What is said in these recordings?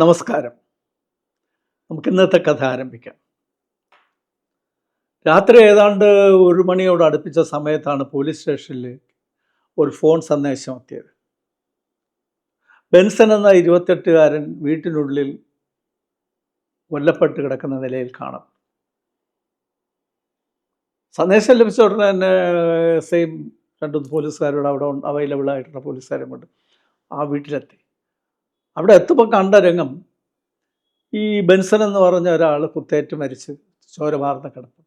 നമസ്കാരം. നമുക്ക് ഇന്നത്തെ കഥ ആരംഭിക്കാം. രാത്രി ഏതാണ്ട് ഒരു മണിയോട് അടുപ്പിച്ച സമയത്താണ് പോലീസ് സ്റ്റേഷനിൽ ഒരു ഫോൺ സന്ദേശം എത്തിയത്. ബെൻസൺ എന്ന ഇരുപത്തെട്ടുകാരൻ വീട്ടിനുള്ളിൽ കൊല്ലപ്പെട്ട് കിടക്കുന്ന നിലയിൽ കാണാം. സന്ദേശം ലഭിച്ച ഉടനെ തന്നെ സെയിം രണ്ട് പോലീസുകാരോട് അവിടെ അവൈലബിൾ ആയിട്ടുള്ള പോലീസുകാരെ കൊണ്ട് ആ വീട്ടിലെത്തി. അവിടെ എത്തുമ്പോൾ കണ്ട രംഗം ഈ ബെൻസൺ എന്ന് പറഞ്ഞ ഒരാൾ കുത്തേറ്റ് മരിച്ച് ചോരമാർന്ന കിടപ്പുണ്ട്.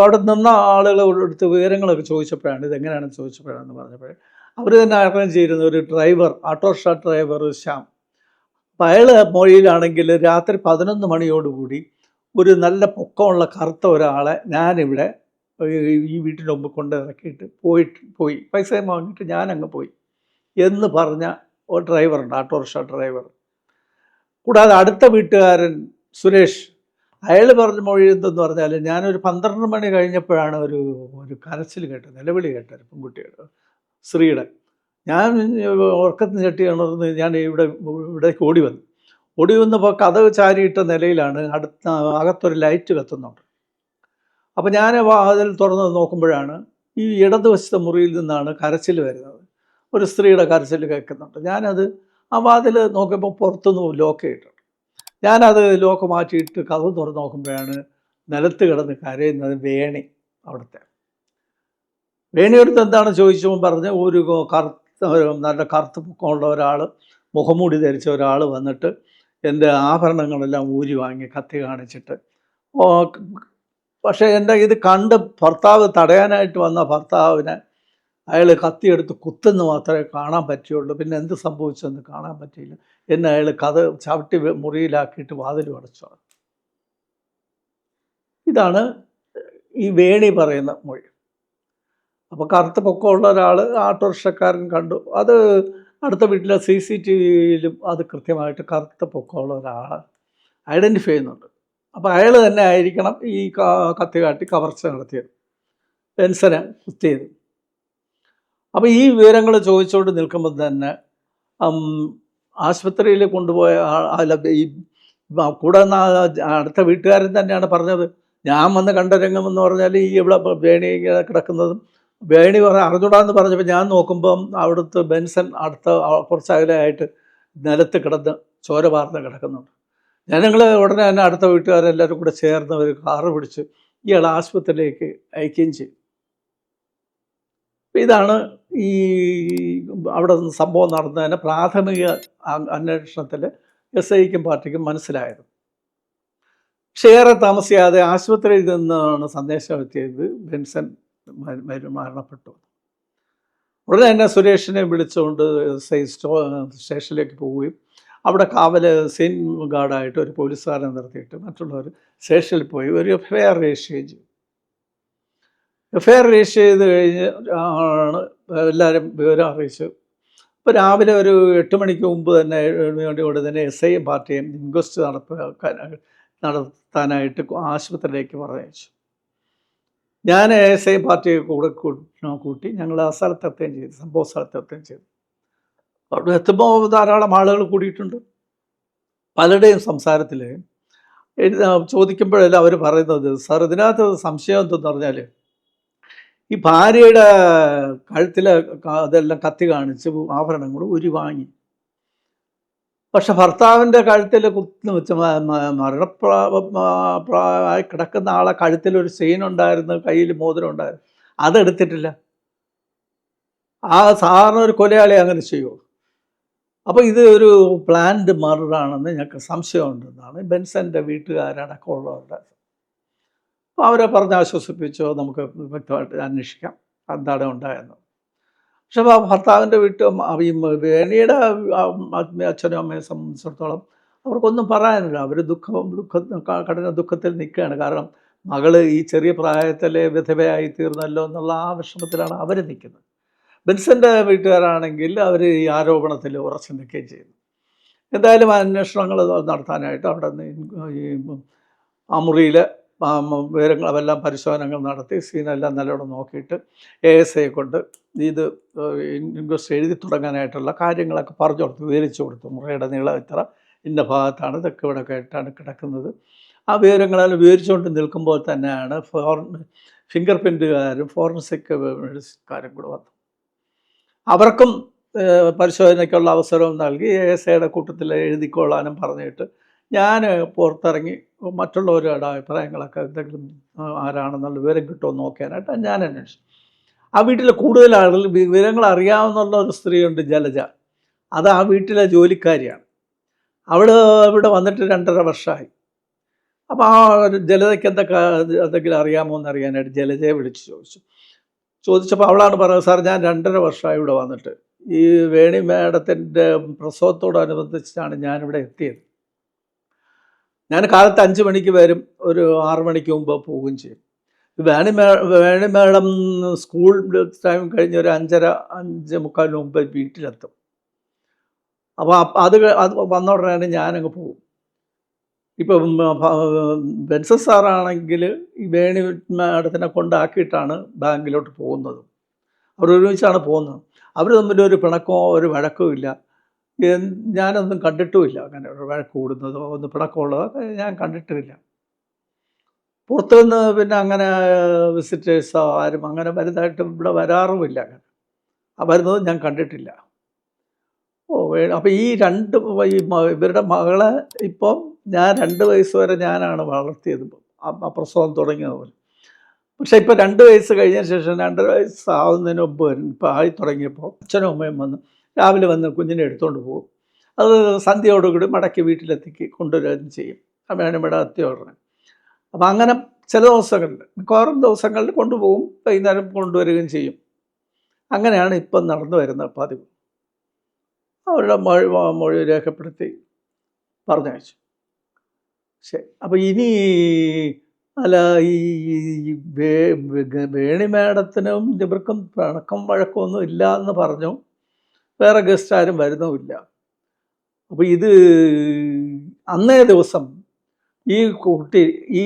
അവിടെ നിന്ന ആളുകൾ എടുത്ത് വിവരങ്ങളൊക്കെ ചോദിച്ചപ്പോഴാണ് ഇതെങ്ങനെയാണെന്ന് ചോദിച്ചപ്പോഴാണെന്ന് പറഞ്ഞപ്പോൾ അവർ തന്നെ അറേഞ്ച് ചെയ്യുന്ന ഒരു ഡ്രൈവർ ഓട്ടോറിക്ഷ ഡ്രൈവർ ശ്യാം. അപ്പം അയാൾ മൊഴിയിലാണെങ്കിൽ രാത്രി പതിനൊന്ന് മണിയോടുകൂടി ഒരു നല്ല പൊക്കമുള്ള കറുത്ത ഒരാളെ ഞാനിവിടെ ഈ വീട്ടിന്റെ മുമ്പ് കൊണ്ട് ഇറക്കിയിട്ട് പോയിട്ട് പോയി. പൈസ വാങ്ങിയിട്ട് ഞാനങ്ങ് പോയി. എന്ന് പറഞ്ഞ ഡ്രൈവറുണ്ട് ഓട്ടോറിക്ഷ ഡ്രൈവർ. കൂടാതെ അടുത്ത വീട്ടുകാരൻ സുരേഷ് അയാൾ പറഞ്ഞ മൊഴി എന്തെന്ന് പറഞ്ഞാൽ ഞാനൊരു പന്ത്രണ്ട് മണി കഴിഞ്ഞപ്പോഴാണ് ഒരു ഒരു കരച്ചിൽ കേട്ടത് നിലവിളി കേട്ടത് പെൺകുട്ടിയുടെ സ്ത്രീയുടെ. ഞാൻ ഉറക്കത്തിന് ചട്ടി ഉണർന്ന് ഞാൻ ഇവിടെ ഇവിടേക്ക് ഓടി വന്നു. ഓടി വന്നപ്പോൾ കഥവ് ചാരിയിട്ട നിലയിലാണ് അടുത്ത അകത്തൊരു ലൈറ്റ് കത്തുന്നുണ്ട്. അപ്പോൾ ഞാൻ അതിൽ തുറന്ന് നോക്കുമ്പോഴാണ് ഈ ഇടതുവശത്തെ മുറിയിൽ നിന്നാണ് കരച്ചിൽ വരുന്നത്. ഒരു സ്ത്രീയുടെ കരച്ചിൽ കേൾക്കുന്നുണ്ട്. ഞാനത് ആ വാതിൽ നോക്കുമ്പോൾ പുറത്തുനിന്ന് ലോക്ക് ചെയ്തിട്ടുണ്ട് ഞാനത് ലോക്ക് മാറ്റിയിട്ട് കഥ തുറന്ന് നോക്കുമ്പോഴാണ് നിലത്ത് കിടന്ന് കരയുന്നത് വേണി അവിടുത്തെ. വേണിയെടുത്ത് എന്താണ് ചോദിച്ചപ്പോൾ പറഞ്ഞ് ഒരു കറുത്ത നല്ല കറുത്ത പൊക്കമുള്ള ഒരാൾ മുഖംമൂടി ധരിച്ച ഒരാൾ വന്നിട്ട് എന്റെ ആഭരണങ്ങളെല്ലാം ഊരി വാങ്ങി കത്തി കാണിച്ചിട്ട് പക്ഷേ എന്റെ ഇത് കണ്ട് ഭർത്താവ് തടയാനായിട്ട് വന്ന ഭർത്താവിനെ അയാൾ കത്തിയെടുത്ത് കുത്തുന്നു മാത്രമേ കാണാൻ പറ്റുള്ളൂ പിന്നെ എന്ത് സംഭവിച്ചെന്ന് കാണാൻ പറ്റിയില്ല. എന്നെ അയാൾ കഥ ചവിട്ടി മുറിയിലാക്കിയിട്ട് വാതിൽ അടച്ചു ഇതാണ് ഈ വേണി പറയുന്ന മൊഴി. അപ്പോൾ കറുത്ത പൊക്കമുള്ള ഒരാൾ ആട്ടോറിക്ഷക്കാരൻ കണ്ടു. അത് അടുത്ത വീട്ടിലെ സി സി ടി വിയിലും അത് കൃത്യമായിട്ട് കറുത്ത പൊക്കമുള്ള ഒരാൾ ഐഡന്റിഫൈ ചെയ്യുന്നുണ്ട്. അപ്പോൾ അയാൾ തന്നെ ആയിരിക്കണം ഈ കത്തി കാട്ടി കവർച്ച നടത്തിയത്. ബെൻസനെ കുത്തിയത് അപ്പോൾ ഈ വിവരങ്ങൾ ചോദിച്ചുകൊണ്ട് നിൽക്കുമ്പോൾ തന്നെ ആശുപത്രിയിൽ കൊണ്ടുപോയ അല്ല ഈ കൂടെ അടുത്ത വീട്ടുകാരൻ തന്നെയാണ് പറഞ്ഞത്. ഞാൻ വന്ന് കണ്ട രംഗം എന്ന് പറഞ്ഞാൽ ഈ ഇവിടെ വേണി കിടക്കുന്നതും വേണി പറഞ്ഞ അറിഞ്ഞൂടാന്ന് പറഞ്ഞപ്പോൾ ഞാൻ നോക്കുമ്പം അവിടുത്തെ ബെൻസൺ അടുത്ത കുറച്ച് അകലെയായിട്ട് നിലത്ത് കിടന്ന് ചോര വാർന്ന് കിടക്കുന്നുണ്ട്. ഞങ്ങൾ ഉടനെ തന്നെ അടുത്ത വീട്ടുകാരെല്ലാവരും കൂടെ ചേർന്ന് ഒരു കാറ് പിടിച്ച് ഇയാൾ ആശുപത്രിയിലേക്ക് അയക്കുകയും ചെയ്തു ഇതാണ് ഈ അവിടെ സംഭവം നടന്നതിന് പ്രാഥമിക അന്വേഷണത്തിൽ എസ് ഐക്കും പാർട്ടിക്കും മനസ്സിലായത്. പക്ഷേ ഏറെ താമസിയാതെ ആശുപത്രിയിൽ നിന്നാണ് സന്ദേശം എത്തിയത് ബെൻസൻ മര- മര- മരണപ്പെട്ടു ഉടനെ തന്നെ സുരേഷിനെ വിളിച്ചുകൊണ്ട് എസ് ഐ സ്റ്റോ സ്റ്റേഷനിലേക്ക് പോവുകയും അവിടെ കാവൽ സീൻ ഗാർഡായിട്ട് ഒരു പോലീസുകാരനെ നിർത്തിയിട്ട് മറ്റുള്ളവർ സ്റ്റേഷനിൽ പോയി ഒരു എഫ് ഐ ആർ രജിസ്റ്റർ ചെയ്തു. എഫ് ഐ ആർ രജിസ്റ്റർ ചെയ്ത് കഴിഞ്ഞ് ആണ് എല്ലാവരും വിവരം അറിയിച്ചു. അപ്പോൾ രാവിലെ ഒരു എട്ട് മണിക്ക് മുമ്പ് തന്നെ മണിയോട് തന്നെ എസ് ഐയും പാർട്ടിയും ഇൻക്വസ്റ്റ് നടപ്പാക്കാൻ നടത്താനായിട്ട് ആശുപത്രിയിലേക്ക് പറഞ്ഞയച്ചു. ഞാൻ എസ് ഐ പാർട്ടിയെ കൂടെ കൂട്ടി ഞങ്ങൾ ആ സ്ഥലത്തെത്തുകയും ചെയ്തു സംഭവ സ്ഥലത്തെത്തുകയും ചെയ്തു. അവിടെ എത്തുമ്പോൾ ധാരാളം ആളുകൾ കൂടിയിട്ടുണ്ട്. പലരുടെയും സംസാരത്തിൽ ചോദിക്കുമ്പോഴെല്ലാം അവർ പറയുന്നത് സാർ ഇതിനകത്ത് സംശയം എന്തെന്ന് പറഞ്ഞാൽ ഈ ഭാര്യയുടെ കഴുത്തിലെ അതെല്ലാം കത്തി കാണിച്ച് ആഭരണങ്ങൾ ഉരി വാങ്ങി. പക്ഷെ ഭർത്താവിന്റെ കഴുത്തിൽ കുത്തി വെച്ച് മ- മ- മരണപ്രാ മ- പ്രായമായി കിടക്കുന്ന ആളെ കഴുത്തിൽ ഒരു ചെയിൻ ഉണ്ടായിരുന്നു കയ്യിൽ മോതിരം ഉണ്ടായിരുന്നു. അതെടുത്തിട്ടില്ല. ആ സാധാരണ ഒരു കൊലയാളി അങ്ങനെ ചെയ്യുമോ അപ്പോൾ ഇത് ഒരു പ്ലാൻഡ് മർഡറാണെന്ന് ഞങ്ങൾക്ക് സംശയമുണ്ടെന്നാണ് ബെൻസന്റെ വീട്ടുകാരടക്കമുള്ളവരുടെ അവരെ പറഞ്ഞ് ആശ്വസിപ്പിച്ചോ നമുക്ക് വ്യക്തമായിട്ട് അന്വേഷിക്കാം. എന്താണ് ഉണ്ടായെന്ന്. പക്ഷെ ആ ഭർത്താവിന്റെ വീട്ടും ഈ വേണിയുടെ അച്ഛനും അമ്മയെ സംബന്ധിച്ചിടത്തോളം അവർക്കൊന്നും പറയാനില്ല. അവർ ദുഃഖം ദുഃഖ കഠിന ദുഃഖത്തിൽ നിൽക്കുകയാണ്. കാരണം മകൾ ഈ ചെറിയ പ്രായത്തിലെ വിധവയായി തീർന്നല്ലോ എന്നുള്ള ആ വിഷമത്തിലാണ് അവർ നിൽക്കുന്നത്. ബെൻസന്റെ വീട്ടുകാരാണെങ്കിൽ അവർ ഈ ആരോപണത്തിൽ ഉറച്ചു നിൽക്കുകയും ചെയ്യുന്നു. എന്തായാലും അന്വേഷണങ്ങൾ നടത്താനായിട്ട് അവിടെ ഈ ആ മുറിയിൽ ആ, അവെല്ലാം പരിശോധനകൾ നടത്തി സീനെല്ലാം നല്ലോണം നോക്കിയിട്ട് എ എസ് ഐ കൊണ്ട് ഇത് ഇൻക്വസ്റ്റ് എഴുതി തുടങ്ങാനായിട്ടുള്ള കാര്യങ്ങളൊക്കെ പറഞ്ഞു കൊടുത്തു വിവരിച്ചു കൊടുത്തു. മുറയുടെ നീളം ഇത്ര ഇന്ന ഭാഗത്താണ് തെക്ക് ഇവിടെ ആയിട്ടാണ് കിടക്കുന്നത്. ആ വിവരങ്ങളെല്ലാം വിവരിച്ചുകൊണ്ട് നിൽക്കുമ്പോൾ തന്നെയാണ് ഫോറൻ ഫിംഗർ പ്രിന്റുകാരും ഫോറൻസിക് മെഡിസിൻകാരും കൂടെ വന്നു. അവർക്കും പരിശോധനയ്ക്കുള്ള അവസരവും നൽകി എ എസ് ഐയുടെ കൂട്ടത്തിൽ എഴുതിക്കൊള്ളാനും പറഞ്ഞിട്ട് ഞാൻ പുറത്തിറങ്ങി മറ്റുള്ളവരുടെ അഭിപ്രായങ്ങളൊക്കെ എന്തെങ്കിലും ആരാണെന്നുള്ള വിവരം കിട്ടുമോ നോക്കാനായിട്ട് ഞാൻ അന്വേഷിച്ചു ആ വീട്ടിലെ കൂടുതൽ ആളുകൾ വിവരങ്ങൾ അറിയാവുന്നുള്ള ഒരു സ്ത്രീയുണ്ട് ജലജ. അത് ആ വീട്ടിലെ ജോലിക്കാരിയാണ്. അവൾ ഇവിടെ വന്നിട്ട് രണ്ടര വർഷമായി. അപ്പോൾ ആ ഒരു ജലജയ്ക്ക് എന്തൊക്കെ എന്തെങ്കിലും അറിയാമോ എന്ന് അറിയാനായിട്ട് ജലജയെ വിളിച്ച് ചോദിച്ചു. ചോദിച്ചപ്പോൾ അവളാണ് പറഞ്ഞത് സാർ ഞാൻ രണ്ടര വർഷമായി ഇവിടെ വന്നിട്ട്. ഈ വേണി മേഡത്തിന്റെ പ്രസവത്തോടനുബന്ധിച്ചാണ് ഞാനിവിടെ എത്തിയത്. ഞാൻ കാലത്ത് അഞ്ച് മണിക്ക് വരും ഒരു ആറു മണിക്ക് മുമ്പ് പോവുകയും ചെയ്യും. Veni may Veni madam school time കഴിഞ്ഞ് ഒരു അഞ്ചര അഞ്ച് മുക്കാലിന് മുമ്പ് വീട്ടിലെത്തും. അപ്പോൾ അത് അത് വന്ന ഉടനെ ഞാനങ്ങ് പോകും ഇപ്പം ബെൻസസ് സാറാണെങ്കിൽ ഈ വേണി മാഡത്തിനെ കൊണ്ടാക്കിയിട്ടാണ് ബാങ്കിലോട്ട് പോകുന്നത്. അവർ ഒരുമിച്ചാണ് പോകുന്നത്. അവർ തമ്മിൽ ഒരു പിണക്കമോ ഒരു വഴക്കോ ഇല്ല. ഞാനൊന്നും കണ്ടിട്ടുമില്ല അങ്ങനെ ഒരു വഴക്ക് കൂടുന്നതോ ഒന്ന് പിണക്കമുള്ളതോ ഞാൻ കണ്ടിട്ടില്ല. പുറത്തു നിന്ന് പിന്നെ അങ്ങനെ വിസിറ്റേഴ്സോ ആരും അങ്ങനെ വലുതായിട്ട് ഇവിടെ വരാറുമില്ല അങ്ങനെ. വരുന്നത് ഞാൻ കണ്ടിട്ടില്ല. ഓ അപ്പോൾ ഈ രണ്ട് ഇവരുടെ മകളെ ഇപ്പം ഞാൻ രണ്ട് വയസ്സ് വരെ ഞാനാണ് വളർത്തിയത് പ്രസവം തുടങ്ങിയത് പോലെ. പക്ഷെ ഇപ്പം രണ്ട് വയസ്സ് കഴിഞ്ഞ ശേഷം രണ്ടര വയസ്സാവുന്നതിന് മുമ്പ് ഇപ്പം ആയി തുടങ്ങിയപ്പോൾ അച്ഛനും അമ്മയും വന്ന് രാവിലെ വന്ന് കുഞ്ഞിനെ എടുത്തുകൊണ്ട് പോകും. അത് സന്ധ്യയോടുകൂടി മടക്കി വീട്ടിലെത്തിക്ക് കൊണ്ടുവരികയും ചെയ്യും. എത്തിയ ഉടനെ. അപ്പം അങ്ങനെ ചില ദിവസങ്ങളിൽ മിക്കവാറും ദിവസങ്ങളിൽ കൊണ്ടുപോകും വൈകുന്നേരം കൊണ്ടുവരികയും ചെയ്യും. അങ്ങനെയാണ് ഇപ്പം നടന്നു വരുന്ന പതിവ്. അവരുടെ മൊഴി മൊഴി രേഖപ്പെടുത്തി പറഞ്ഞയച്ചു ശരി. അപ്പോൾ ഇനി അല്ല ഈ വേണി മേഡത്തിനും ഇവർക്കും പിണക്കം വഴക്കമൊന്നും ഇല്ല എന്ന് പറഞ്ഞു. വേറെ ഗസ്റ്റ് ആരും വരുന്നുമില്ല. അപ്പോൾ ഇത് അന്നേ ദിവസം ഈ കുട്ടി ഈ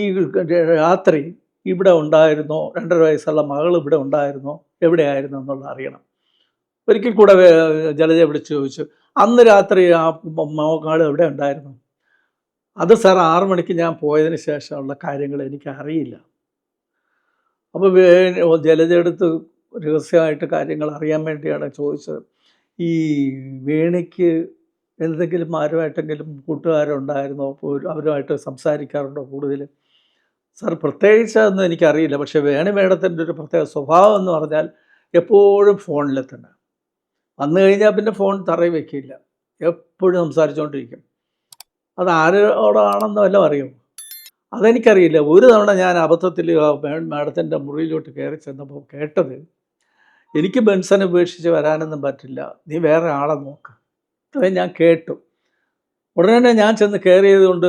രാത്രി ഇവിടെ ഉണ്ടായിരുന്നോ? രണ്ടര വയസ്സുള്ള മകൾ ഇവിടെ ഉണ്ടായിരുന്നോ? എവിടെയായിരുന്നു എന്നുള്ളത് അറിയണം. ഒരിക്കൽ കൂടെ ജലജ വിളിച്ച് ചോദിച്ചു അന്ന് രാത്രി ആ മോക്കാട് എവിടെ ഉണ്ടായിരുന്നു? അത് സാർ ആറു മണിക്ക് ഞാൻ പോയതിന് ശേഷമുള്ള കാര്യങ്ങൾ എനിക്ക് അറിയില്ല. അപ്പോൾ ജലജ എടുത്ത് രഹസ്യമായിട്ട് കാര്യങ്ങൾ അറിയാൻ വേണ്ടിയാണ് ചോദിച്ചത്. ഈ വേണിക്ക് എന്തെങ്കിലും ആരുമായിട്ടെങ്കിലും കൂട്ടുകാരുണ്ടായിരുന്നോ? അവരുമായിട്ട് സംസാരിക്കാറുണ്ടോ കൂടുതൽ? സാർ പ്രത്യേകിച്ച് ഒന്നും എനിക്കറിയില്ല. പക്ഷേ വേണി മേഡത്തിന്റെ ഒരു പ്രത്യേക സ്വഭാവം എന്ന് പറഞ്ഞാൽ എപ്പോഴും ഫോണിൽ തന്നെ വന്നു കഴിഞ്ഞാൽ പിന്നെ ഫോൺ തറയി വെക്കില്ല. എപ്പോഴും സംസാരിച്ചുകൊണ്ടിരിക്കും. അത് ആരോടാണെന്ന് വല്ലതും അറിയും അതെനിക്കറിയില്ല. ഒരു തവണ ഞാൻ അബദ്ധത്തിൽ മേഡത്തിന്റെ മുറിയിലോട്ട് കയറി ചെന്നപ്പോൾ കേട്ടത് എനിക്ക് ബെൻസനെ ഉപേക്ഷിച്ച് വരാനൊന്നും പറ്റില്ല. നീ വേറെ ആളെ നോക്ക്. ഇത്രയും ഞാൻ കേട്ടു. ഉടനെ ഞാൻ ചെന്ന് കയറിയത് കൊണ്ട്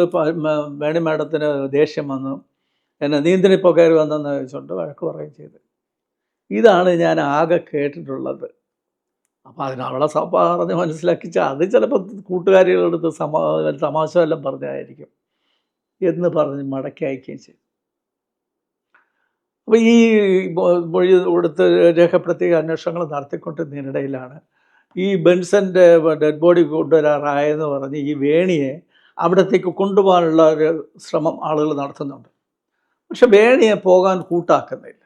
വേണി മാഡത്തിന് ദേഷ്യം വന്നു. എന്നെ നീന്തിനിപ്പോൾ കയറി വന്നെന്ന് ചോദിച്ചുകൊണ്ട് വഴക്ക് പറയുകയും ചെയ്തു. ഇതാണ് ഞാൻ ആകെ കേട്ടിട്ടുള്ളത്. അപ്പോൾ അതിനവളെ പറഞ്ഞ് മനസ്സിലാക്കിച്ച അത് ചിലപ്പോൾ കൂട്ടുകാരികളെടുത്ത് സമാ തമാശ എല്ലാം പറഞ്ഞായിരിക്കും എന്ന് പറഞ്ഞ് മടക്കി അയക്കുകയും ചെയ്തു. അപ്പോൾ ഈ മൊഴി കൊടുത്ത് രേഖപ്പെടുത്തിയ അന്വേഷണങ്ങൾ നടത്തിക്കൊണ്ടിരുന്നതിനിടയിലാണ് ഈ ബെൻസന്റെ ഡെഡ് ബോഡി കൊണ്ടുവരാറായെന്ന് പറഞ്ഞ് ഈ വേണിയെ അവിടത്തേക്ക് കൊണ്ടുപോകാനുള്ള ഒരു ശ്രമം ആളുകൾ നടത്തുന്നുണ്ട്. പക്ഷെ വേണിയെ പോകാൻ കൂട്ടാക്കുന്നില്ല.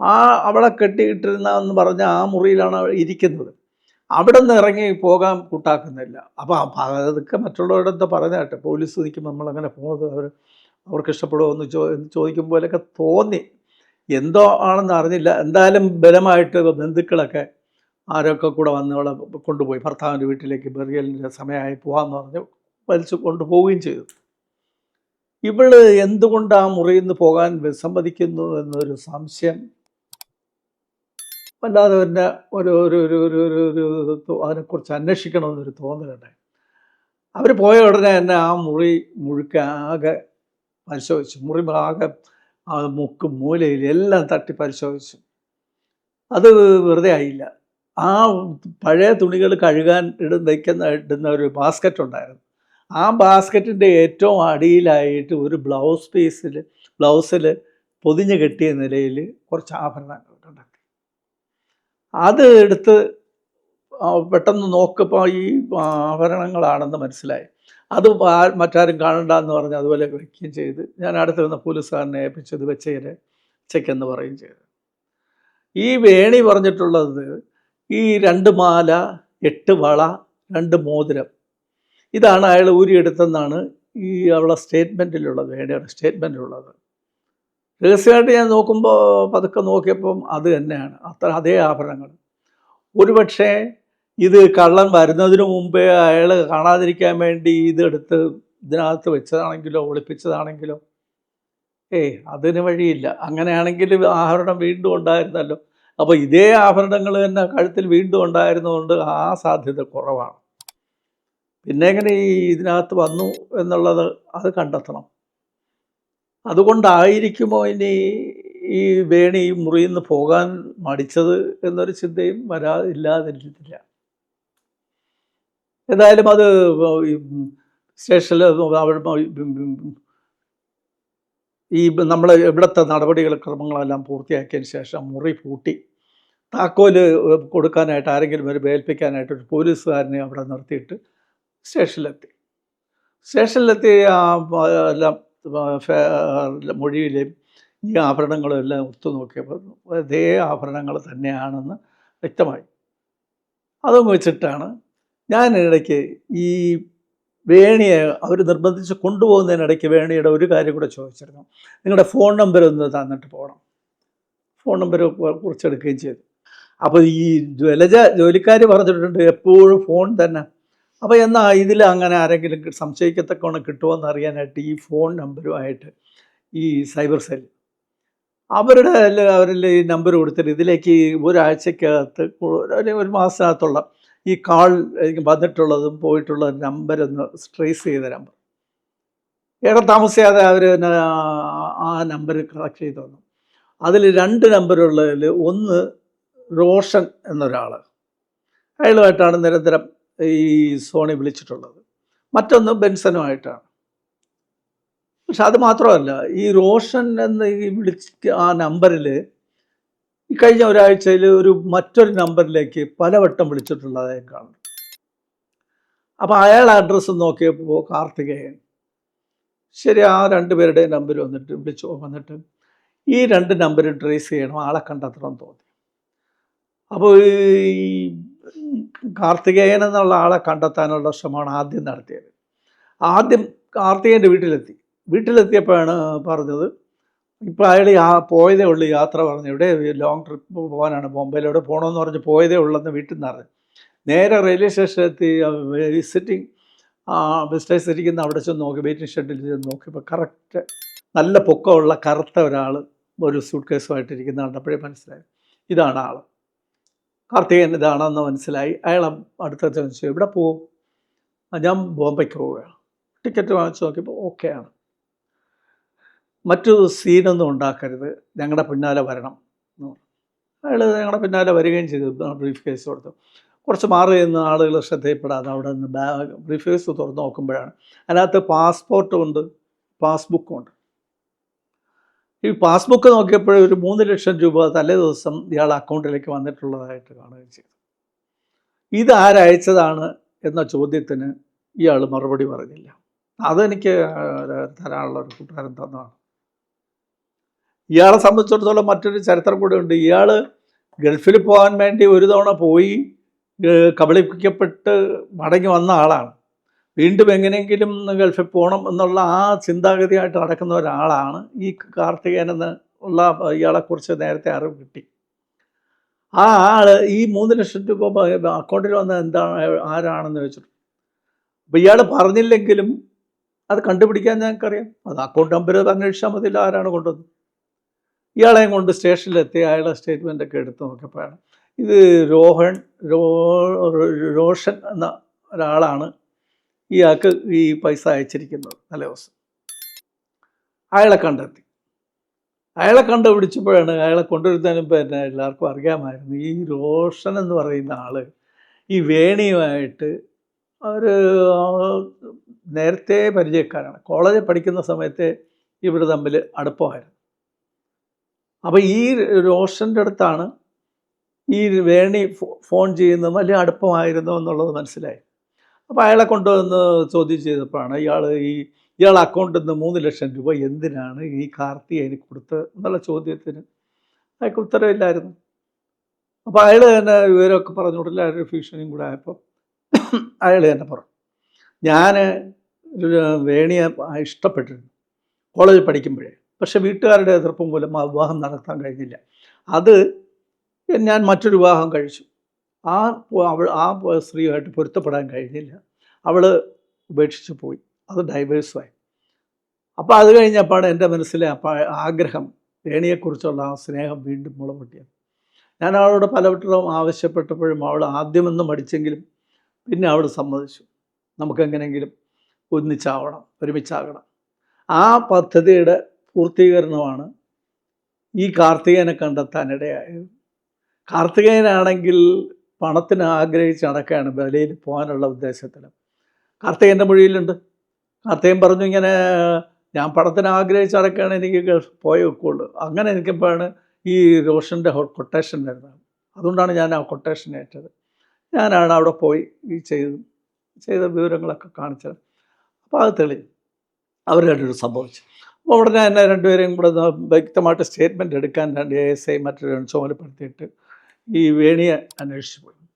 ആ അവളെ കെട്ടിയിട്ടിരുന്ന എന്ന് പറഞ്ഞ ആ മുറിയിലാണ് ഇരിക്കുന്നത്. അവിടെ നിന്ന് ഇറങ്ങി പോകാൻ കൂട്ടാക്കുന്നില്ല. അപ്പോൾ അതൊക്കെ മറ്റുള്ളവരുടെ പറഞ്ഞാട്ടെ പോലീസ് നിൽക്കുമ്പോൾ നമ്മളങ്ങനെ പോകുന്നത് അവർ അവർക്ക് ഇഷ്ടപ്പെടുമോ എന്ന് ചോ എന്ന് ചോദിക്കും പോലെയൊക്കെ തോന്നി. എന്തോ ആണെന്ന് അറിഞ്ഞില്ല. എന്തായാലും ബലമായിട്ട് ബന്ധുക്കളൊക്കെ ആരൊക്കെ കൂടെ വന്ന് അവളെ കൊണ്ടുപോയി ഭർത്താവിന്റെ വീട്ടിലേക്ക് ബെറിയലിന്റെ സമയമായി പോകാമെന്ന് പറഞ്ഞ് വലിച്ചു കൊണ്ടുപോവുകയും ചെയ്തു. ഇവൾ എന്തുകൊണ്ട് ആ മുറിയിൽ നിന്ന് പോകാൻ വിസമ്മതിക്കുന്നു എന്നൊരു സംശയം. വല്ലാതെ തന്നെ ഒരു ഒരു ഒരു ഒരു ഒരു ഒരു അതിനെക്കുറിച്ച് അന്വേഷിക്കണമെന്നൊരു തോന്നലുണ്ടായി. അവർ പോയ ഉടനെ തന്നെ ആ മുറി മുഴുക്ക ആകെ പരിശോധിച്ചു. മുറി ആ മുക്കും മൂലയിൽ എല്ലാം തട്ടി പരിശോധിച്ചു. അത് വെറുതെ ആയില്ല. ആ പഴയ തുണികൾ കഴുകാൻ ഇട വയ്ക്കുന്ന ഇടുന്ന ഒരു ബാസ്ക്കറ്റ് ഉണ്ടായിരുന്നു. ആ ബാസ്ക്കറ്റിന്റെ ഏറ്റവും അടിയിലായിട്ട് ഒരു ബ്ലൗസ് പീസിൽ ബ്ലൗസിൽ പൊതിഞ്ഞ് കെട്ടിയ നിലയിൽ കുറച്ച് ആഭരണങ്ങൾ കണ്ടെത്തി അത് എടുത്ത് പെട്ടെന്ന് നോക്കപ്പോൾ ഈ ആഭരണങ്ങളാണെന്ന് മനസ്സിലായി. അത് മറ്റാരും കാണണ്ട എന്ന് പറഞ്ഞ് അതുപോലെ വയ്ക്കുകയും ചെയ്ത്. ഞാൻ അടുത്ത് വന്ന പോലീസുകാരനെ ഏൽപ്പിച്ചത് വെച്ചേര് ചെക്കെന്ന് പറയുകയും ചെയ്തു. ഈ വേണി പറഞ്ഞിട്ടുള്ളത് ഈ രണ്ട് മാല എട്ട് വള രണ്ട് മോതിരം. ഇതാണ് അയാൾ ഊരിയെടുത്തെന്നാണ് ഈ അവളെ സ്റ്റേറ്റ്മെന്റിലുള്ളത് വേണിയുടെ സ്റ്റേറ്റ്മെന്റിലുള്ളത്. രഹസ്യമായിട്ട് ഞാൻ നോക്കുമ്പോൾ പതുക്കെ നോക്കിയപ്പം അത് തന്നെയാണ്. അത്ര അതേ ആഭരണങ്ങൾ. ഒരുപക്ഷെ ഇത് കള്ളൻ വരുന്നതിന് മുമ്പേ അയാൾ കാണാതിരിക്കാൻ വേണ്ടി ഇത് ഇതെടുത്ത് ഇതിനകത്ത് വെച്ചതാണെങ്കിലോ ഒളിപ്പിച്ചതാണെങ്കിലോ? ഏയ് അതിന് വഴിയില്ല. അങ്ങനെയാണെങ്കിൽ ആഭരണം വീണ്ടും ഉണ്ടായിരുന്നല്ലോ. അപ്പോൾ ഇതേ ആഭരണങ്ങൾ തന്നെ കഴുത്തിൽ വീണ്ടും ഉണ്ടായിരുന്നതുകൊണ്ട് ആ സാധ്യത കുറവാണ്. പിന്നെ എങ്ങനെ ഈ ഇതിനകത്ത് വന്നു എന്നുള്ളത് അത് കണ്ടെത്തണം. അതുകൊണ്ടായിരിക്കുമോ ഇനി ഈ വേണി ഈ മുറിയിൽ നിന്ന് പോകാൻ മടിച്ചത് എന്നൊരു ചിന്തയും വരാ എന്തായാലും അത് സ്റ്റേഷനിൽ ഈ നമ്മൾ ഇവിടുത്തെ നടപടികൾ ക്രമങ്ങളെല്ലാം പൂർത്തിയാക്കിയതിന് ശേഷം മുറി പൂട്ടി. താക്കോൽ കൊടുക്കാനായിട്ട് ആരെങ്കിലും ഒരു ഏൽപ്പിക്കാനായിട്ട് ഒരു പോലീസുകാരനെ അവിടെ നിർത്തിയിട്ട് സ്റ്റേഷനിലെത്തി. സ്റ്റേഷനിലെത്തി എല്ലാം മൊഴിയിലെയും ഈ ആഭരണങ്ങളും എല്ലാം ഒത്തു നോക്കിയപ്പോൾ അതേ ആഭരണങ്ങൾ തന്നെയാണെന്ന് വ്യക്തമായി. അതും വെച്ചിട്ടാണ് ഞാൻ ഇടയ്ക്ക് ഈ വേണിയെ അവർ നിർബന്ധിച്ച് കൊണ്ടുപോകുന്നതിനിടയ്ക്ക് വേണിയുടെ ഒരു കാര്യം കൂടെ ചോദിച്ചിരുന്നു. നിങ്ങളുടെ ഫോൺ നമ്പർ ഒന്ന് തന്നിട്ട് പോകണം ഫോൺ നമ്പർ കുറിച്ചെടുക്കുകയും ചെയ്തു. അപ്പോൾ ഈ ജലജ ജോലിക്കാർ പറഞ്ഞിട്ടുണ്ട് എപ്പോഴും ഫോൺ തന്നെ. അപ്പോൾ എന്നാൽ ഇതിൽ അങ്ങനെ ആരെങ്കിലും സംശയിക്കത്തക്കവണ്ണം കിട്ടുമോ അറിയാനായിട്ട് ഈ ഫോൺ നമ്പരുമായിട്ട് ഈ സൈബർ സെൽ അവരുടെ അവരിൽ ഈ നമ്പർ കൊടുത്തിട്ട് ഇതിലേക്ക് ഒരാഴ്ചക്കകത്ത് ഒരു മാസത്തിനകത്തുള്ള ഈ കാൾ എനിക്ക് വന്നിട്ടുള്ളതും പോയിട്ടുള്ള നമ്പർ ഒന്ന് ട്രേസ് ചെയ്ത നമ്പർ. ഏറെ താമസിയാതെ അവർ ആ നമ്പർ കളക്ട് ചെയ്ത് തന്നു. അതിൽ രണ്ട് നമ്പറുള്ളതിൽ ഒന്ന് റോഷൻ എന്നൊരാൾ അയാളുമായിട്ടാണ് നിരന്തരം ഈ സോണി വിളിച്ചിട്ടുള്ളത്. മറ്റൊന്ന് ബെൻസനുമായിട്ടാണ്. പക്ഷെ അത് മാത്രമല്ല ഈ റോഷൻ എന്ന് ഈ വിളിച്ച ആ നമ്പറിൽ ഈ കഴിഞ്ഞ ഒരാഴ്ചയിൽ ഒരു മറ്റൊരു നമ്പറിലേക്ക് പലവട്ടം വിളിച്ചിട്ടുള്ളതായി കാണുന്നു. അപ്പോൾ അയാൾ അഡ്രസ്സ് നോക്കിയപ്പോൾ കാർത്തികേയൻ. ശരി ആ രണ്ട് പേരുടെ നമ്പർ വന്നിട്ട് വിളിച്ചു വന്നിട്ട് ഈ രണ്ട് നമ്പർ ട്രേസ് ചെയ്യണം ആളെ കണ്ടെത്തണം തോന്നി. അപ്പോൾ ഈ കാർത്തികേയൻ എന്നുള്ള ആളെ കണ്ടെത്താനുള്ള ശ്രമമാണ് ആദ്യം നടത്തിയത്. ആദ്യം കാർത്തികേയന്റെ വീട്ടിലെത്തി. വീട്ടിലെത്തിയപ്പോഴാണ് പറഞ്ഞത് ഇപ്പോൾ അയാൾ ആ പോയതേ ഉള്ളൂ യാത്ര പറഞ്ഞു. ഇവിടെ ലോങ് ട്രിപ്പ് പോകാനാണ് ബോംബെയിലൂടെ പോകണമെന്ന് പറഞ്ഞ് പോയതേ ഉള്ളെന്ന് വീട്ടിൽ നിന്ന് അറിഞ്ഞു നേരെ റെയിൽവേ സ്റ്റേഷനിലെത്തി വിസിറ്റിംഗ് ബിസിനസ് ഇരിക്കുന്ന അവിടെ ചെന്ന് നോക്കി വെയിറ്റിംഗ് ഷെഡിൽ ചെന്ന് നോക്കിയപ്പോൾ കറക്റ്റ് നല്ല പൊക്കമുള്ള കറുത്ത ഒരാൾ ഒരു സൂട്ട് കേസുമായിട്ട് ഇരിക്കുന്ന കണ്ടപ്പോഴേ മനസ്സിലായി. ഇതാണ് ആൾ കാർത്തികൻ ഇതാണെന്ന് മനസ്സിലായി. അയാൾ അടുത്ത ചോദിച്ചു എവിടെ പോകും ഞാൻ ബോംബെക്ക് പോവുകയാണ്. ടിക്കറ്റ് വാങ്ങിച്ച് നോക്കിയപ്പോൾ ഓക്കെയാണ് മറ്റു സീനൊന്നും ഉണ്ടാക്കരുത്. ഞങ്ങളുടെ പിന്നാലെ വരണം അയാൾ ഞങ്ങളുടെ പിന്നാലെ വരികയും ചെയ്തു. ബ്രീഫ് കേസ് കൊടുത്തു. കുറച്ച് മാറി നിന്ന് ആളുകൾ ശ്രദ്ധയിൽപ്പെടാതെ അവിടെ നിന്ന് ബാഗ് ബ്രീഫ് കേസ് തുറന്ന് നോക്കുമ്പോഴാണ്. അതിനകത്ത് പാസ്പോർട്ടും ഉണ്ട് പാസ്ബുക്കും ഉണ്ട്. ഈ പാസ്ബുക്ക് നോക്കിയപ്പോൾ ഒരു മൂന്ന് ലക്ഷം രൂപ തലേ ദിവസം ഇയാൾ അക്കൗണ്ടിലേക്ക് വന്നിട്ടുള്ളതായിട്ട് കാണുകയും ചെയ്തു. ഇത് ആരയച്ചതാണ് എന്ന ചോദ്യത്തിന് ഇയാൾ മറുപടി പറഞ്ഞില്ല. അതെനിക്ക് തരാനുള്ള ഒരു കൂട്ടുകാരൻ തന്നതാണ്. ഇയാളെ സംബന്ധിച്ചിടത്തോളം മറ്റൊരു ചരിത്രം കൂടെ ഉണ്ട് ഇയാൾ ഗൾഫിൽ പോകാൻ വേണ്ടി ഒരു തവണ പോയി കബളിപ്പിക്കപ്പെട്ട് മടങ്ങി വന്ന ആളാണ്. വീണ്ടും എങ്ങനെയെങ്കിലും ഗൾഫിൽ പോകണം എന്നുള്ള ആ ചിന്താഗതിയായിട്ട് നടക്കുന്ന ഒരാളാണ് ഈ കാർത്തികേയൻ എന്ന് ഉള്ള ഇയാളെക്കുറിച്ച് നേരത്തെ അറിവ് കിട്ടി. ആ ആൾ ഈ മൂന്ന് ലക്ഷം രൂപ അക്കൗണ്ടിൽ വന്ന എന്താണ് ആരാണെന്ന് വെച്ചിട്ട് അപ്പോൾ ഇയാൾ പറഞ്ഞില്ലെങ്കിലും അത് കണ്ടുപിടിക്കാൻ ഞങ്ങൾക്കറിയാം. അത് അക്കൗണ്ട് നമ്പർ അന്വേഷിച്ചാൽ മതിയില്ല ആരാണ് കൊണ്ടുവന്നത്? ഇയാളെയും കൊണ്ട് സ്റ്റേഷനിലെത്തി അയാളുടെ സ്റ്റേറ്റ്മെന്റ് ഒക്കെ എടുത്ത് നോക്കിയപ്പോഴാണ്. ഇത് രോഹൻ റോഷൻ എന്ന ഒരാളാണ് ഇയാൾക്ക് ഈ പൈസ അയച്ചിരിക്കുന്നത്. നല്ല ദിവസം. അയാളെ കണ്ടെത്തി. അയാളെ കണ്ടുപിടിച്ചപ്പോഴാണ് അയാളെ കൊണ്ടുവരുന്നതിന് പിന്നെ എല്ലാവർക്കും അറിയാമായിരുന്നു. ഈ റോഷൻ എന്ന് പറയുന്ന ആൾ ഈ വേണിയുമായിട്ട് അവർ നേരത്തെ പരിചയക്കാരാണ്. കോളേജിൽ പഠിക്കുന്ന സമയത്തെ ഇവർ തമ്മിൽ അടുപ്പമായിരുന്നു. അപ്പോൾ ഈ റോഷന്റെ അടുത്താണ് ഈ വേണി ഫോൺ ചെയ്യുന്നതും വലിയ അടുപ്പമായിരുന്നു എന്നുള്ളത് മനസ്സിലായി അപ്പോൾ അയാളെ കൊണ്ടുവന്ന് ചോദ്യം ചെയ്തപ്പോഴാണ് ഇയാൾ ഈ ഇയാൾ അക്കൗണ്ടിൽ നിന്ന് മൂന്ന് ലക്ഷം രൂപ എന്തിനാണ് ഈ കാർത്തി കാർത്തികേയന് കൊടുത്തത് എന്നുള്ള ചോദ്യത്തിന് അയാൾക്ക് ഉത്തരവില്ലായിരുന്നു അപ്പോൾ അയാൾ തന്നെ വിവരമൊക്കെ പറഞ്ഞു കൊടുത്തില്ല അയാളുടെ ഭീഷണിയും കൂടെ ആയപ്പോൾ അയാൾ തന്നെ പറഞ്ഞു ഞാൻ വേണിയെ ഇഷ്ടപ്പെട്ടിരുന്നു കോളേജിൽ പഠിക്കുമ്പോഴേ പക്ഷെ വീട്ടുകാരുടെ എതിർപ്പ് മൂലം ആ വിവാഹം നടത്താൻ കഴിഞ്ഞില്ല. അത് ഞാൻ മറ്റൊരു വിവാഹം കഴിച്ചു. ആ അവൾ ആ സ്ത്രീയുമായിട്ട് പൊരുത്തപ്പെടാൻ കഴിഞ്ഞില്ല. അവൾ ഉപേക്ഷിച്ച് പോയി. അത് ഡൈവേഴ്സായി അപ്പോൾ അത് കഴിഞ്ഞപ്പോഴാണ് എന്റെ മനസ്സിലെ ആഗ്രഹം വേണിയെക്കുറിച്ചുള്ള ആ സ്നേഹം വീണ്ടും മുളപൊട്ടിയത്. ഞാൻ അവളോട് പലവട്ടവും ആവശ്യപ്പെട്ടപ്പോഴും അവൾ ആദ്യമെന്ന് മടിച്ചെങ്കിലും പിന്നെ അവൾ സമ്മതിച്ചു. നമുക്കെങ്ങനെയെങ്കിലും ഒന്നിച്ചാവണം ഒരുമിച്ചാകണം. ആ പദ്ധതിയുടെ പൂർത്തീകരണമാണ്. ഈ കാർത്തികേയനെ കണ്ടെത്താനിടയായത് കാർത്തികേയനാണെങ്കിൽ പണത്തിന് ആഗ്രഹിച്ച് നടക്കുകയാണ് ബലയിൽ പോകാനുള്ള ഉദ്ദേശത്തിൽ. കാർത്തികേന്റെ മൊഴിയിലുണ്ട്. കാർത്തികൻ പറഞ്ഞു ഇങ്ങനെ ഞാൻ പണത്തിന് ആഗ്രഹിച്ച് നടക്കുകയാണ് എനിക്ക് പോയേ വെക്കുള്ളൂ അങ്ങനെ എനിക്കിപ്പോഴാണ് ഈ റോഷന്റെ കൊട്ടേഷൻ വരുന്നത്. അതുകൊണ്ടാണ് ഞാൻ ആ കൊട്ടേഷൻ ഏറ്റത്. ഞാനാണ് അവിടെ പോയി ഈ ചെയ്ത് ചെയ്ത വിവരങ്ങളൊക്കെ കാണിച്ചത്. അപ്പോൾ അത് തെളിഞ്ഞു അവർ രണ്ടുപേരും സംഭവിച്ചു. ഉടനെ തന്നെ രണ്ടുപേരെയും കൂടെ വ്യക്തമായിട്ട് സ്റ്റേറ്റ്മെന്റ് എടുക്കാൻ രണ്ട് എ എസ് ഐ മറ്റൊരു ചുമതലപ്പെടുത്തിയിട്ട് ഈ വേണിയെ അന്വേഷിച്ച് പോയി.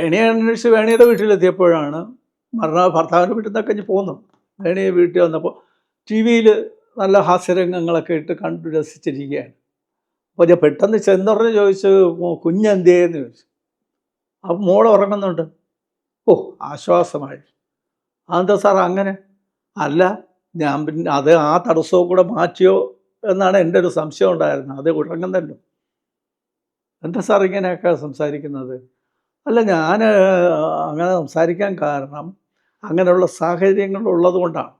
വേണിയെ അന്വേഷിച്ച് വേണിയുടെ വീട്ടിലെത്തിയപ്പോഴാണ് മരണ ഭർത്താവിന്റെ വീട്ടിൽ നിന്നൊക്കെ കഴിഞ്ഞ് പോകുന്നു വേണിയെ വീട്ടിൽ വന്നപ്പോൾ ടി വിയിൽ നല്ല ഹാസ്യരംഗങ്ങളൊക്കെ ഇട്ട് കണ്ടു രസിച്ചിരിക്കുകയാണ്. അപ്പോൾ ഞാൻ പെട്ടെന്ന് ചെന്നുടനെ ചോദിച്ചു "മോ- കുഞ്ഞെന്തേന്ന് ചോദിച്ചു. അപ്പം മോൾ ഉറങ്ങുന്നുണ്ട്. ഓ ആശ്വാസമായി. അതെന്താ സാർ അങ്ങനെ? അല്ല ഞാൻ പിന്നെ അത് ആ തടസ്സവും കൂടെ മാറ്റിയോ എന്നാണ് എന്റെ ഒരു സംശയം ഉണ്ടായിരുന്നത്. അത് ഉറങ്ങുന്നല്ലോ. എന്താ സാർ ഇങ്ങനെയൊക്കെ സംസാരിക്കുന്നത്? അല്ല ഞാൻ അങ്ങനെ സംസാരിക്കാൻ കാരണം അങ്ങനെയുള്ള സാഹചര്യങ്ങൾ ഉള്ളത് കൊണ്ടാണ്.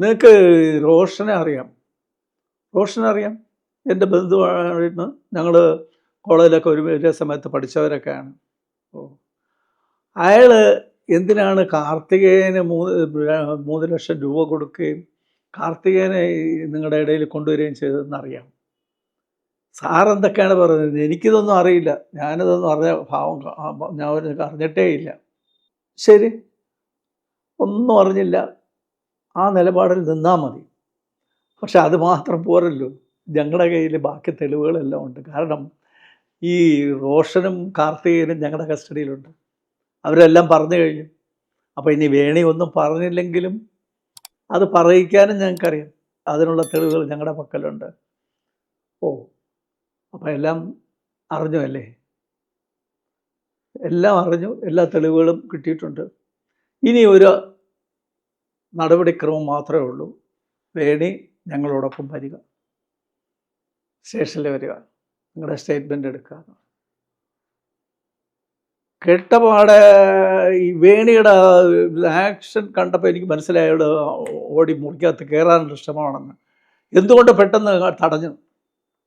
നിങ്ങൾക്ക് റോഷനെ അറിയാം? റോഷനെ അറിയാം? എന്റെ ബന്ധുവായിരുന്നു. ഞങ്ങൾ കോളേജിലൊക്കെ ഒരു ഒരേ സമയത്ത് പഠിച്ചവരൊക്കെയാണ്. ഓ. അയാൾ എന്തിനാണ് കാർത്തികേയന് മൂന്ന് മൂന്ന് ലക്ഷം രൂപ കൊടുക്കുകയും കാർത്തികേയനെ നിങ്ങളുടെ ഇടയിൽ കൊണ്ടുവരികയും ചെയ്തതെന്ന് അറിയാം സാർ എന്തൊക്കെയാണ് പറയുന്നത് എനിക്കിതൊന്നും അറിയില്ല. ഞാനിതൊന്നും അറിഞ്ഞ ഭാവം ഞാൻ ഒരു അറിഞ്ഞിട്ടേ ഇല്ല. ശരി. ഒന്നും അറിഞ്ഞില്ല. ആ നിലപാടിൽ നിന്നാൽ മതി. പക്ഷെ അത് മാത്രം പോരല്ലോ. ഞങ്ങളുടെ കയ്യിൽ ബാക്കി തെളിവുകളെല്ലാം ഉണ്ട്. കാരണം ഈ റോഷനും കാർത്തികേയനും ഞങ്ങളുടെ കസ്റ്റഡിയിലുണ്ട്. അവരെല്ലാം പറഞ്ഞു കഴിഞ്ഞു. അപ്പോൾ ഇനി വേണി ഒന്നും പറഞ്ഞില്ലെങ്കിലും അത് പറയിക്കാനും ഞങ്ങൾക്കറിയാം. അതിനുള്ള തെളിവുകൾ ഞങ്ങളുടെ പക്കലുണ്ട്. ഓ അപ്പം എല്ലാം അറിഞ്ഞു അല്ലേ? എല്ലാം അറിഞ്ഞു. എല്ലാ തെളിവുകളും കിട്ടിയിട്ടുണ്ട്. ഇനി ഒരു നടപടിക്രമം മാത്രമേ ഉള്ളൂ. വേണി ഞങ്ങളോടൊപ്പം വരിക. സ്റ്റേഷനിൽ വരിക. നിങ്ങളുടെ സ്റ്റേറ്റ്മെന്റ് എടുക്കുക. കേട്ടപാടെ ഈ വേണിയുടെ ആക്ഷൻ കണ്ടപ്പോൾ എനിക്ക് മനസ്സിലായത് ഓടി മുറിക്കകത്ത് കയറാനുള്ള ഇഷ്ടമാണെന്ന്. എന്തുകൊണ്ട് പെട്ടെന്ന് തടഞ്ഞു?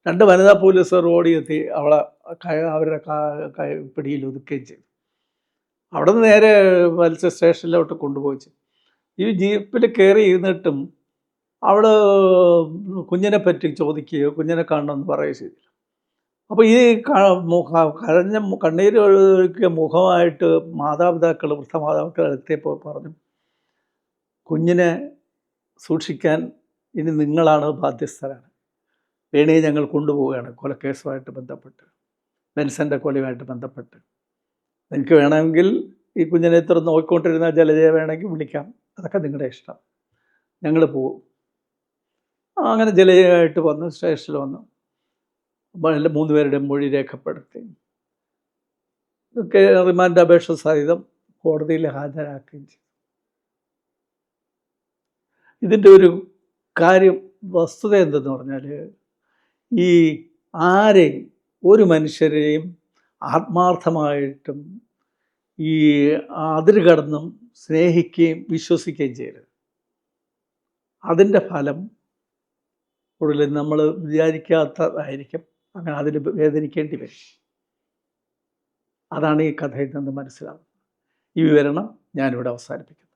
രണ്ട് വനിതാ പോലീസുകാർ ഓടിയെത്തി അവളെ അവരുടെ പിടിയിൽ ഒതുക്കുകയും ചെയ്തു. അവിടെ നിന്ന് നേരെ വലിച്ച സ്റ്റേഷനിലോട്ട് കൊണ്ടുപോയി ഈ ജീപ്പിൽ കയറി ഇരുന്നിട്ടും അവൾ കുഞ്ഞിനെ പറ്റി ചോദിക്കുകയോ കുഞ്ഞിനെ കാണണമെന്ന് പറയുകയോ ചെയ്തില്ല. അപ്പോൾ ഈ കരഞ്ഞ കണ്ണീര് ഒഴുക്കിയ മുഖമായിട്ട് മാതാപിതാക്കൾ വൃദ്ധമാതാപിതാക്കൾ എത്തിയപ്പോൾ പറഞ്ഞു കുഞ്ഞിനെ സൂക്ഷിക്കാൻ ഇനി നിങ്ങളാണ് ബാധ്യസ്ഥരാണ്. വേണേ ഞങ്ങൾ കൊണ്ടുപോവുകയാണ് കൊലക്കേസുമായിട്ട് ബന്ധപ്പെട്ട് ബെൻസന്റെ കൊലയുമായിട്ട് ബന്ധപ്പെട്ട്. നിങ്ങൾക്ക് വേണമെങ്കിൽ ഈ കുഞ്ഞിനെ ഇത്ര നോക്കിക്കൊണ്ടിരുന്ന ജലജയ വേണമെങ്കിൽ വിളിക്കാം. അതൊക്കെ നിങ്ങളുടെ ഇഷ്ടം. ഞങ്ങൾ പോവും. അങ്ങനെ ജലജയായിട്ട് വന്നു സ്റ്റേഷനിൽ വന്നു. എല്ലാ മൂന്ന് പേരുടെയും മൊഴി രേഖപ്പെടുത്തി. റിമാൻഡ് അപേക്ഷ സഹിതം കോടതിയിൽ ഹാജരാക്കുകയും ചെയ്തു. ഇതിന്റെ ഒരു കാര്യം വസ്തുത എന്തെന്ന് പറഞ്ഞാൽ ഈ ആരെയും ഒരു മനുഷ്യരെയും ആത്മാർത്ഥമായിട്ടും ഈ അതിര് കടന്നും സ്നേഹിക്കുകയും വിശ്വസിക്കുകയും ചെയ്യരുത്. അതിന്റെ ഫലം ഒടുവിൽ നമ്മൾ വിചാരിക്കാത്തതായിരിക്കും. അങ്ങനെ അതിൽ വേദനിക്കേണ്ടി വരും. അതാണ് ഈ കഥയിൽ നിന്ന് മനസ്സിലാവുന്നത്. ഈ വിവരണം ഞാനിവിടെ അവസാനിപ്പിക്കുന്നു.